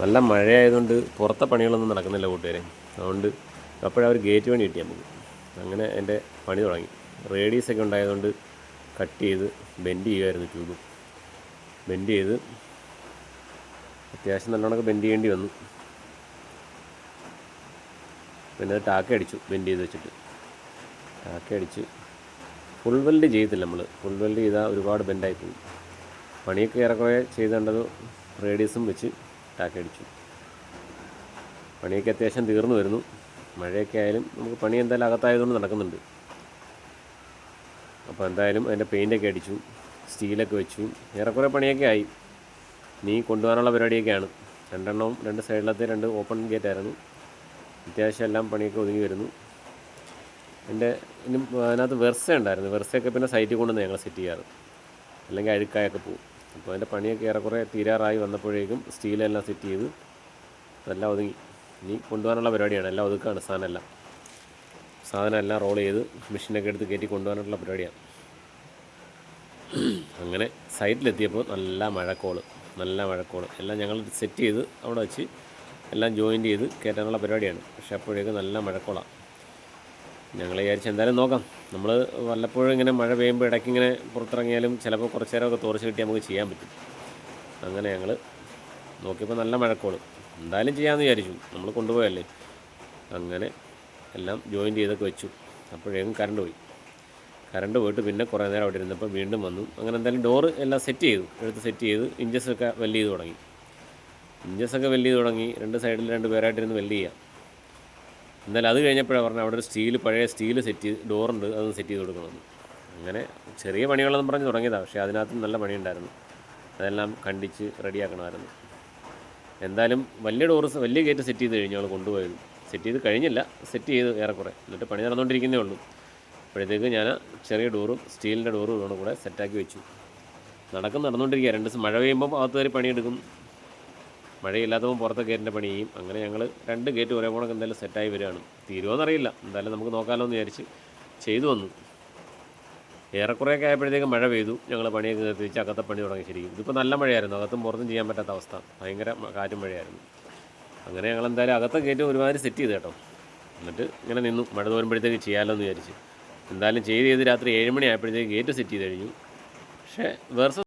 നല്ല മഴയായതുകൊണ്ട് പുറത്തെ പണികളൊന്നും നടക്കുന്നില്ല കൂട്ടുകാരെ. അതുകൊണ്ട് അപ്പോഴാ ഒരു ഗേറ്റ് പണി കിട്ടി നമുക്ക് അങ്ങനെ എന്റെ പണി തുടങ്ങി. റേഡിയസ് ഒക്കെ ഉണ്ടായതുകൊണ്ട് കട്ട് ചെയ്ത് ബെൻഡ് ചെയ്യുമായിരുന്നു ട്യൂബ് ബെൻഡ് ചെയ്ത് അത്യാവശ്യം നല്ലോണമൊക്കെ ബെൻഡ് ചെയ്യേണ്ടി വന്നു. പിന്നെ അത് ടാക്ക അടിച്ചു ബെൻഡ് ചെയ്ത് വെച്ചിട്ട്. ടാക്ക അടിച്ച് ഫുൾ വെൽഡ് ചെയ്തില്ല നമ്മൾ ഫുൾ വെൽഡ് ചെയ്താൽ ഒരുപാട് ബെൻഡായി പോകും പണിയൊക്കെ ഏറെക്കുറെ ചെയ്തേണ്ടത് റേഡിയസും വെച്ച് ടാക്ക അടിച്ചു. പണിയൊക്കെ അത്യാവശ്യം തീർന്നു വരുന്നു. മഴയൊക്കെ ആയാലും നമുക്ക് പണി എന്തായാലും അകത്തായതുകൊണ്ട് നടക്കുന്നുണ്ട്. അപ്പോൾ എന്തായാലും അതിന്റെ പെയിന്റൊക്കെ അടിച്ചു സ്റ്റീലൊക്കെ വെച്ചു. ഏറെക്കുറെ പണിയൊക്കെ ആയി. നീ കൊണ്ടുപോകാനുള്ള പരിപാടിയൊക്കെയാണ്. രണ്ടെണ്ണവും രണ്ട് സൈഡിലത്തെ രണ്ട് ഓപ്പൺ ഗേറ്റ് ആയിരുന്നു. അത്യാവശ്യം എല്ലാം പണിയൊക്കെ ഒതുങ്ങി വരുന്നു. എന്റെ ഇനി അതിനകത്ത് വെർസ ഉണ്ടായിരുന്നു. വെർസയൊക്കെ പിന്നെ സൈറ്റിൽ കൊണ്ടുവന്ന് ഞങ്ങൾ സെറ്റ് ചെയ്യാറ്. അല്ലെങ്കിൽ അഴുക്കായൊക്കെ പോകും അപ്പോൾ അതിന്റെ പണിയൊക്കെ ഏറെക്കുറെ തീരാറായി വന്നപ്പോഴേക്കും സ്റ്റീലെല്ലാം സെറ്റ് ചെയ്ത് അതെല്ലാം ഒതുങ്ങി. ഇനി കൊണ്ടുപോകാനുള്ള പരിപാടിയാണ്. എല്ലാം ഒതുക്കാണ് സാധനമെല്ലാം. സാധനം എല്ലാം റോൾ ചെയ്ത് മെഷീനൊക്കെ എടുത്ത് കയറ്റി കൊണ്ടുപോകാനുള്ള പരിപാടിയാണ്. അങ്ങനെ സൈറ്റിലെത്തിയപ്പോൾ നല്ല മഴക്കോൾ നല്ല മഴക്കോൾ. എല്ലാം ഞങ്ങൾ സെറ്റ് ചെയ്ത് അവിടെ വെച്ച് എല്ലാം ജോയിന്റ് ചെയ്ത് കയറ്റാനുള്ള പരിപാടിയാണ്. പക്ഷേ അപ്പോഴേക്കും നല്ല മഴക്കോളാണ്. ഞങ്ങൾ വിചാരിച്ച് എന്തായാലും നോക്കാം. നമ്മൾ വല്ലപ്പോഴും ഇങ്ങനെ മഴ പെയ്യുമ്പോൾ ഇടയ്ക്ക് ഇങ്ങനെ പുറത്തിറങ്ങിയാലും ചിലപ്പോൾ കുറച്ച് നേരമൊക്കെ തുറച്ച് കിട്ടി നമുക്ക് ചെയ്യാൻ പറ്റും. അങ്ങനെ ഞങ്ങൾ നോക്കിയപ്പോൾ നല്ല മഴക്കോൾ. എന്തായാലും ചെയ്യാമെന്ന് വിചാരിച്ചു. നമ്മൾ കൊണ്ടുപോയല്ലേ അങ്ങനെ എല്ലാം ജോയിൻ ചെയ്തൊക്കെ വെച്ചു. അപ്പോഴേക്കും കറണ്ട് പോയി. കറണ്ട് പോയിട്ട് പിന്നെ കുറേ നേരം അവിടെ ഇരുന്നപ്പോൾ വീണ്ടും വന്നു. അങ്ങനെ എന്തായാലും ഡോറ് എല്ലാം സെറ്റ് ചെയ്തു. എടുത്ത് സെറ്റ് ചെയ്ത് ഇഞ്ചസൊക്കെ വെല്ല് ചെയ്ത് തുടങ്ങി. ഇഞ്ചസൊക്കെ വെല്ല് ചെയ്ത് തുടങ്ങി. രണ്ട് സൈഡിൽ രണ്ട് പേരായിട്ടിരുന്ന് വെല്ല് ചെയ്യാം. എന്നാലും അത് കഴിഞ്ഞപ്പോഴാണ് പറഞ്ഞത് അവിടെ ഒരു സ്റ്റീൽ പഴയ സ്റ്റീൽ സെറ്റ് ചെയ്ത് ഡോറുണ്ട് അതൊന്ന് സെറ്റ് ചെയ്ത് കൊടുക്കണമെന്ന്. അങ്ങനെ ചെറിയ പണികളെന്ന് പറഞ്ഞ് തുടങ്ങിയതാണ് പക്ഷേ അതിനകത്തും നല്ല പണിയുണ്ടായിരുന്നു. അതെല്ലാം കണ്ടിച്ച് റെഡിയാക്കണമായിരുന്നു. എന്തായാലും വലിയ ഡോറ് വലിയ ഗേറ്റ് സെറ്റ് ചെയ്ത് കഴിഞ്ഞ് ഞങ്ങൾ കൊണ്ടുപോയത്. സെറ്റ് ചെയ്ത് കഴിഞ്ഞില്ല സെറ്റ് ചെയ്ത് ഏറെക്കുറെ. എന്നിട്ട് പണി നടന്നുകൊണ്ടിരിക്കുന്നേ ഉള്ളൂ. അപ്പോഴത്തേക്ക് ഞാൻ ചെറിയ ഡോറും സ്റ്റീലിന്റെ ഡോറും കൂടെ സെറ്റാക്കി വെച്ചു. നടക്കും നടന്നുകൊണ്ടിരിക്കുക. രണ്ട് ദിവസം മഴ പെയ്യുമ്പോൾ അകത്ത് കയറി പണിയെടുക്കും. മഴയില്ലാത്തപ്പോൾ പുറത്തെ ഗേറ്റിന്റെ പണി ചെയ്യും അങ്ങനെ ഞങ്ങൾ രണ്ട് ഗേറ്റ് ഒരേ പോണൊക്കെ എന്തായാലും സെറ്റായി വരികയാണ്. തീരുമോയെന്നറിയില്ല എന്തായാലും നമുക്ക് നോക്കാമല്ലോ എന്ന് വിചാരിച്ച് ചെയ്തു വന്നു. ഏറെക്കുറെയൊക്കെ ആയപ്പോഴത്തേക്കും മഴ പെയ്തു. ഞങ്ങൾ പണിയൊക്കെ നിർത്തി വെച്ച് അകത്തെ പണി തുടങ്ങി ശരിക്കും. ഇതിപ്പോൾ നല്ല മഴയായിരുന്നു. അകത്തും പുറത്തും ചെയ്യാൻ പറ്റാത്ത അവസ്ഥ. ഭയങ്കര കാറ്റും മഴയായിരുന്നു. അങ്ങനെ ഞങ്ങൾ എന്തായാലും അകത്തെ ഗേറ്റ് ഒരുമാതിരി സെറ്റ് ചെയ്ത് കേട്ടോ. എന്നിട്ട് ഇങ്ങനെ നിന്നു. മഴ തോരുമ്പോഴത്തേക്ക് ചെയ്യാമല്ലോ എന്ന് വിചാരിച്ച്. എന്തായാലും ചെയ്ത് ചെയ്ത് രാത്രി ഏഴ് മണി ആയപ്പോഴത്തേക്ക് ഗേറ്റ് സെറ്റ് ചെയ്ത് കഴിഞ്ഞു. പക്ഷേ വേർസ്